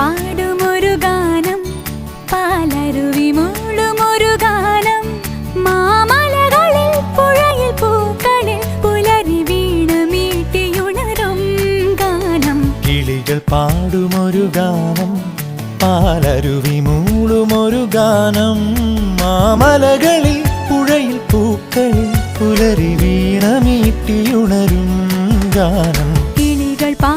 പാടുമൊരു ഗാനം പാലരുവി മൂളുമൊരു ഗാനം മാമലകളിൽ പുഴയിൽ പൂക്കളിൽ പുലരി വീണ് മീട്ടിയുണരും ഗാനം. കിളികൾ പാടുമൊരു ഗാനം പാലരുവി മൂളുമൊരു ഗാനം മാമലകളിൽ പുഴയിൽ പൂക്കളിൽ പുലരി വീണമീട്ടിയുണരും ഗാനം. കിളികൾ പാ